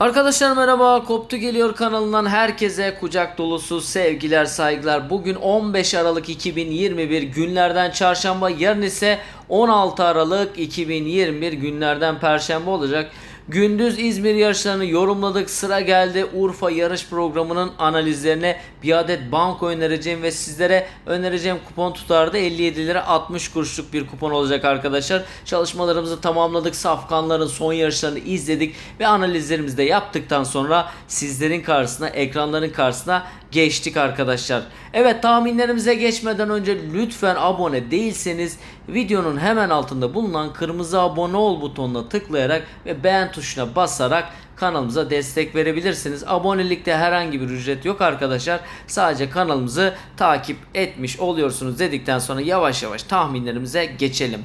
Arkadaşlar merhaba Koptu Geliyor kanalından herkese kucak dolusu sevgiler saygılar. Bugün 15 Aralık 2021 günlerden çarşamba yarın ise 16 Aralık 2021 günlerden perşembe olacak. Gündüz İzmir yarışlarını yorumladık. Sıra geldi Urfa yarış programının analizlerine bir adet banko önereceğim ve sizlere önereceğim kupon tutarı da 57 lira 60 kuruşluk bir kupon olacak arkadaşlar. Çalışmalarımızı tamamladık. Safkanların son yarışlarını izledik ve analizlerimizi de yaptıktan sonra sizlerin karşısına, ekranların karşısına geçtik arkadaşlar. Evet tahminlerimize geçmeden önce lütfen abone değilseniz videonun hemen altında bulunan kırmızı abone ol butonuna tıklayarak ve beğen tuşuna basarak kanalımıza destek verebilirsiniz. Abonelikte herhangi bir ücret yok arkadaşlar. Sadece kanalımızı takip etmiş oluyorsunuz dedikten sonra yavaş yavaş tahminlerimize geçelim.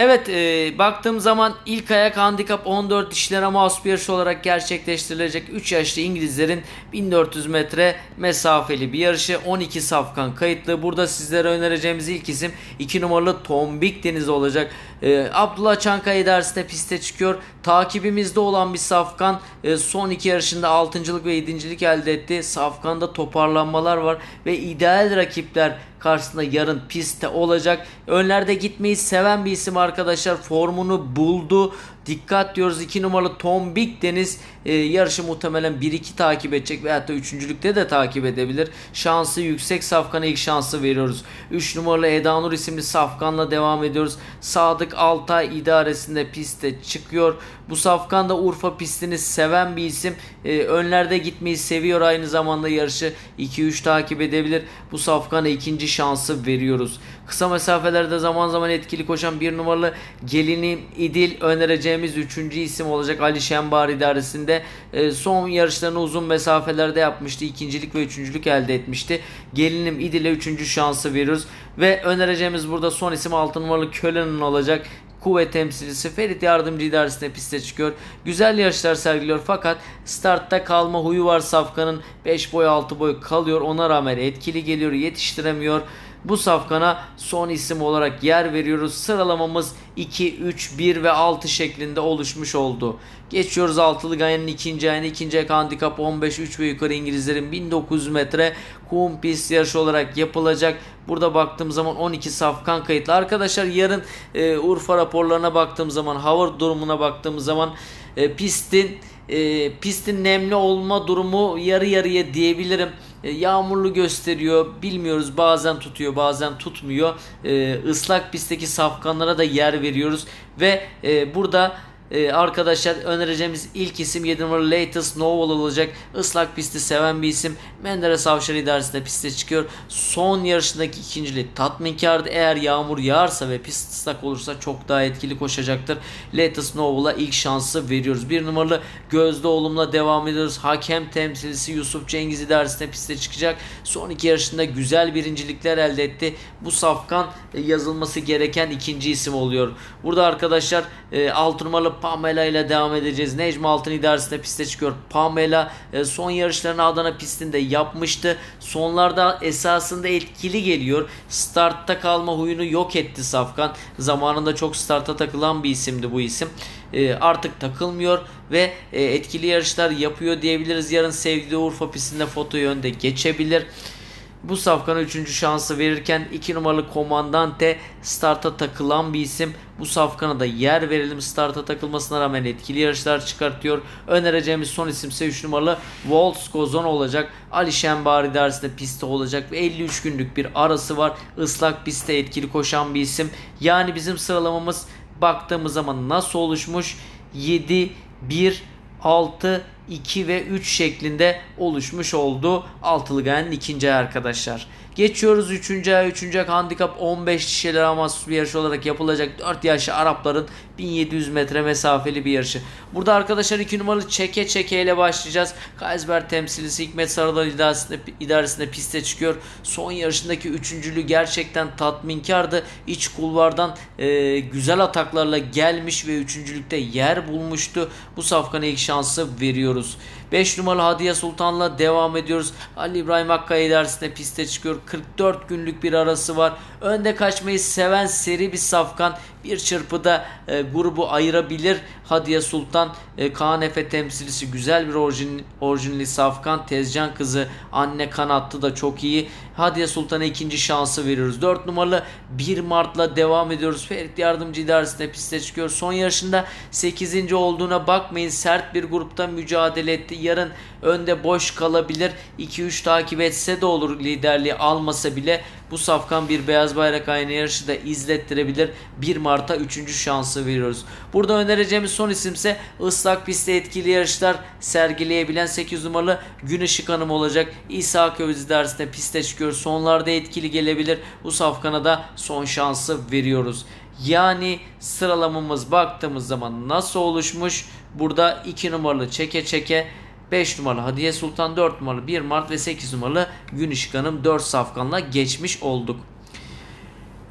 Evet e, baktığım zaman ilk ayak handikap 14 dişlere mahsus bir yarış olarak gerçekleştirilecek 3 yaşlı İngilizlerin 1400 metre mesafeli bir yarışı 12 safkan kayıtlı. Burada sizlere önereceğimiz ilk isim 2 numaralı Tombik Deniz olacak. E, Abdullah Çankaya dersinde piste çıkıyor. Takibimizde olan bir safkan e, son iki yarışında 6.lık ve 7.lik elde etti. Safkanda toparlanmalar var ve ideal rakipler karşısında yarın pistte olacak. Önlerde gitmeyi seven bir isim arkadaşlar. Formunu buldu. Dikkat diyoruz 2 numaralı Tom Big Deniz e, yarışı muhtemelen 1-2 takip edecek veyahut da 3.lükte de takip edebilir. Şansı yüksek Safkan'a ilk şansı veriyoruz. 3 numaralı Edanur isimli Safkan'la devam ediyoruz. Sadık Altay idaresinde piste çıkıyor. Bu Safkan da Urfa pistini seven bir isim. E, önlerde gitmeyi seviyor aynı zamanda yarışı 2-3 takip edebilir. Bu Safkan'a ikinci şansı veriyoruz. Kısa mesafelerde zaman zaman etkili koşan bir numaralı Gelini İdil önereceğimiz üçüncü isim olacak Ali Şembar idaresinde. E, son yarışlarını uzun mesafelerde yapmıştı. İkincilik ve üçüncülük elde etmişti. Gelinim İdil'e üçüncü şansı veriyoruz. Ve önereceğimiz burada son isim 6 numaralı Kölen'in olacak kuvvet temsilcisi Ferit Yardımcı idaresine piste çıkıyor. Güzel yarışlar sergiliyor fakat startta kalma huyu var Safkan'ın 5 boy 6 boy kalıyor. Ona rağmen etkili geliyor yetiştiremiyor. Bu safkana son isim olarak yer veriyoruz. Sıralamamız 2, 3, 1 ve 6 şeklinde oluşmuş oldu. Geçiyoruz altılı gayenin ikinci ayına. ikinci ayak handikap 15, 3 ve yukarı İngilizlerin 1900 metre kum pist yarışı olarak yapılacak. Burada baktığım zaman 12 safkan kayıtlı. Arkadaşlar yarın e, Urfa raporlarına baktığım zaman, hava durumuna baktığım zaman e, pistin e, pistin nemli olma durumu yarı yarıya diyebilirim. E, yağmurlu gösteriyor. Bilmiyoruz bazen tutuyor bazen tutmuyor. E, ıslak pistteki safkanlara da yer veriyoruz. Ve e, burada ee, arkadaşlar önereceğimiz ilk isim 7 numaralı Latest Novel olacak. Islak pisti seven bir isim. Menderes Avşar idaresinde piste çıkıyor. Son yarışındaki ikincilik tatminkardı. Eğer yağmur yağarsa ve pist ıslak olursa çok daha etkili koşacaktır. Latest Novel'a ilk şansı veriyoruz. Bir numaralı Gözde Olum'la devam ediyoruz. Hakem temsilcisi Yusuf Cengiz idaresinde piste çıkacak. Son iki yarışında güzel birincilikler elde etti. Bu safkan e, yazılması gereken ikinci isim oluyor. Burada arkadaşlar 6 e, numaralı Pamela ile devam edeceğiz. Necmi Altın idaresinde piste çıkıyor. Pamela e, son yarışlarını Adana pistinde yapmıştı. Sonlarda esasında etkili geliyor. Startta kalma huyunu yok etti Safkan. Zamanında çok starta takılan bir isimdi bu isim. E, artık takılmıyor ve e, etkili yarışlar yapıyor diyebiliriz. Yarın sevgili Urfa pistinde foto yönde geçebilir. Bu safkana 3. şansı verirken 2 numaralı Komandante starta takılan bir isim. Bu safkana da yer verelim. Starta takılmasına rağmen etkili yarışlar çıkartıyor. Önereceğimiz son isim ise 3 numaralı Waltz Gozon olacak. Ali Şembari dersinde pistte olacak ve 53 günlük bir arası var. Islak pistte etkili koşan bir isim. Yani bizim sıralamamız baktığımız zaman nasıl oluşmuş? 7, 1, 6, 2 ve 3 şeklinde oluşmuş oldu. Altılı gayenin ikinci ay arkadaşlar. Geçiyoruz 3. ay. 3. ay handikap 15 kişilere mahsus bir yarış olarak yapılacak 4 yaşlı Arapların 1700 metre mesafeli bir yarışı. Burada arkadaşlar 2 numaralı çeke çeke ile başlayacağız. Kaysberg temsilcisi Hikmet Sarıdal idaresinde, idaresinde piste çıkıyor. Son yarışındaki üçüncülüğü gerçekten tatminkardı. İç kulvardan e, güzel ataklarla gelmiş ve üçüncülükte yer bulmuştu. Bu safkana ilk şansı veriyoruz. livros 5 numaralı Hadiye Sultan'la devam ediyoruz. Ali İbrahim Hakkaya idaresinde piste çıkıyor. 44 günlük bir arası var. Önde kaçmayı seven seri bir safkan. bir çırpıda e, grubu ayırabilir. Hadiye Sultan e, Efe temsilcisi güzel bir orijin, orijinli safkan. Tezcan kızı anne kanattı da çok iyi. Hadiye Sultan'a ikinci şansı veriyoruz. 4 numaralı 1 Mart'la devam ediyoruz. Ferit Yardımcı idaresinde piste çıkıyor. Son yarışında 8. olduğuna bakmayın. Sert bir grupta mücadele etti. Yarın önde boş kalabilir. 2-3 takip etse de olur liderliği almasa bile bu safkan bir beyaz bayrak aynı yarışı da izlettirebilir. 1 Mart'a 3. şansı veriyoruz. Burada önereceğimiz son isimse ıslak pistte etkili yarışlar sergileyebilen 8 numaralı Gün Işık Hanım olacak. İsa Köviz idaresinde piste çıkıyor. Sonlarda etkili gelebilir. Bu safkana da son şansı veriyoruz. Yani sıralamamız baktığımız zaman nasıl oluşmuş? Burada 2 numaralı çeke çeke 5 numaralı Hadiye Sultan 4 numaralı 1 Mart ve 8 numaralı Gün Işık Hanım 4 safkanla geçmiş olduk.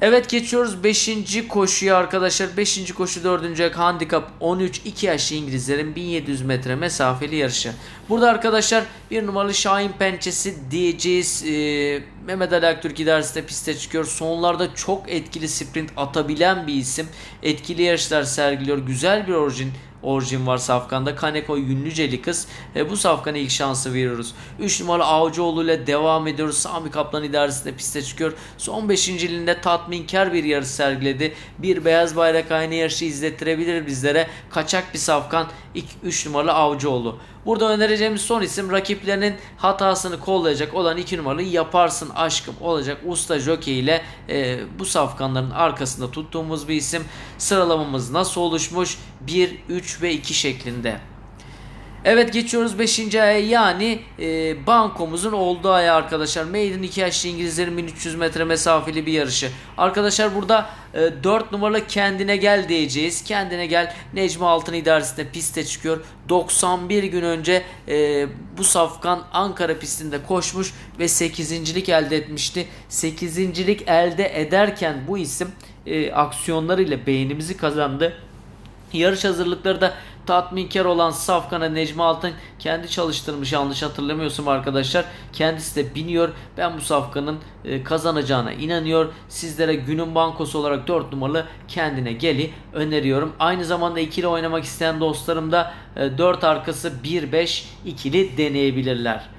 Evet geçiyoruz 5. koşuya arkadaşlar. 5. koşu 4. ayak handikap 13 2 yaşlı İngilizlerin 1700 metre mesafeli yarışı. Burada arkadaşlar bir numaralı Şahin Pençesi diyeceğiz. Ee, Mehmet Ali Aktürk idaresinde piste çıkıyor. Sonlarda çok etkili sprint atabilen bir isim. Etkili yarışlar sergiliyor. Güzel bir orijin orijin var Safkan'da. Kaneko Yünlüceli kız. E, bu Safkan'a ilk şansı veriyoruz. 3 numaralı Avcıoğlu ile devam ediyoruz. Sami Kaplan idaresinde piste çıkıyor. Son 5. ilinde tatminkar bir yarış sergiledi. Bir beyaz bayrak aynı yarışı izlettirebilir bizlere. Kaçak bir Safkan 3 numaralı Avcıoğlu. Burada önereceğimiz son isim rakiplerinin hatasını kollayacak olan 2 numaralı Yaparsın Aşkım olacak usta jockey ile e, bu safkanların arkasında tuttuğumuz bir isim. Sıralamamız nasıl oluşmuş? 1, 3 ve 2 şeklinde. Evet geçiyoruz 5. aya yani e, bankomuzun olduğu aya arkadaşlar. Maiden 2 yaşlı İngilizlerin 1300 metre mesafeli bir yarışı. Arkadaşlar burada e, 4 numaralı kendine gel diyeceğiz. Kendine gel Necmi Altın idaresinde piste çıkıyor. 91 gün önce e, bu safkan Ankara pistinde koşmuş ve 8.lik elde etmişti. 8.lik elde ederken bu isim e, aksiyonlarıyla beğenimizi kazandı. Yarış hazırlıkları da tatminkar olan Safkan'a Necmi Altın kendi çalıştırmış yanlış hatırlamıyorsam arkadaşlar. Kendisi de biniyor. Ben bu Safkan'ın e, kazanacağına inanıyor. Sizlere günün bankosu olarak 4 numaralı kendine geli öneriyorum. Aynı zamanda ikili oynamak isteyen dostlarım da 4 arkası 1-5 ikili deneyebilirler.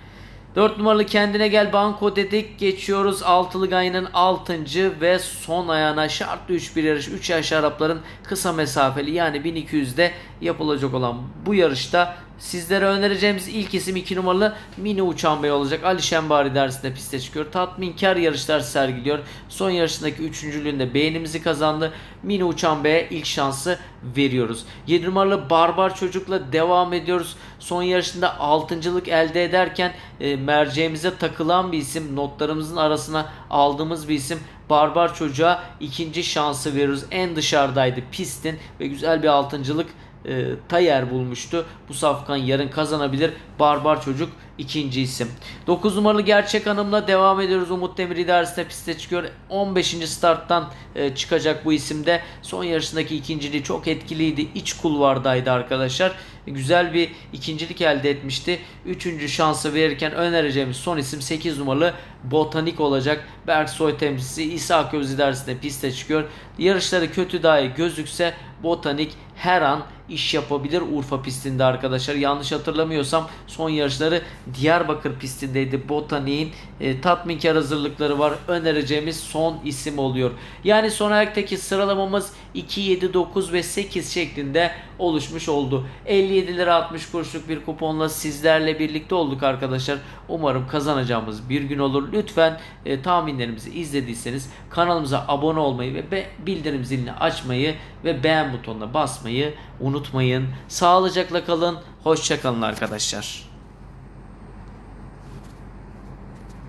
4 numaralı kendine gel banko dedik. Geçiyoruz altılı gayının 6. ve son ayağına şartlı 3 bir yarış. 3 yaş Arapların kısa mesafeli yani 1200'de yapılacak olan bu yarışta sizlere önereceğimiz ilk isim 2 numaralı Mini Uçan Bey olacak. Ali Şembari dersinde piste çıkıyor. Tatminkar yarışlar sergiliyor. Son yarışındaki üçüncülüğünde beğenimizi kazandı. Mini Uçan Bey'e ilk şansı veriyoruz. 7 numaralı Barbar Çocuk'la devam ediyoruz. Son yarışında altıncılık elde ederken e, merceğimize takılan bir isim. Notlarımızın arasına aldığımız bir isim. Barbar Çocuğa ikinci şansı veriyoruz. En dışarıdaydı pistin ve güzel bir altıncılık e, Tayer bulmuştu. Bu safkan yarın kazanabilir. Barbar Çocuk ikinci isim. 9 numaralı Gerçek Hanım'la devam ediyoruz. Umut Demir idaresinde piste çıkıyor. 15. starttan e, çıkacak bu isimde. Son yarışındaki ikinciliği çok etkiliydi. İç kulvardaydı arkadaşlar. Güzel bir ikincilik elde etmişti. Üçüncü şansı verirken önereceğimiz son isim 8 numaralı Botanik olacak. Berksoy temsilcisi İsa Köz idaresinde piste çıkıyor. Yarışları kötü dahi gözükse Botanik her an iş yapabilir Urfa pistinde arkadaşlar. Yanlış hatırlamıyorsam son yarışları Diyarbakır pistindeydi. Botanik'in e, tatminkar hazırlıkları var. Önereceğimiz son isim oluyor. Yani son ayaktaki sıralamamız 2, 7, 9 ve 8 şeklinde oluşmuş oldu. 57 lira 60 kuruşluk bir kuponla sizlerle birlikte olduk arkadaşlar. Umarım kazanacağımız bir gün olur. Lütfen e, tahminlerimizi izlediyseniz kanalımıza abone olmayı ve be, bildirim zilini açmayı ve beğen butonuna basmayı unutmayın. Sağlıcakla kalın. Hoşçakalın arkadaşlar.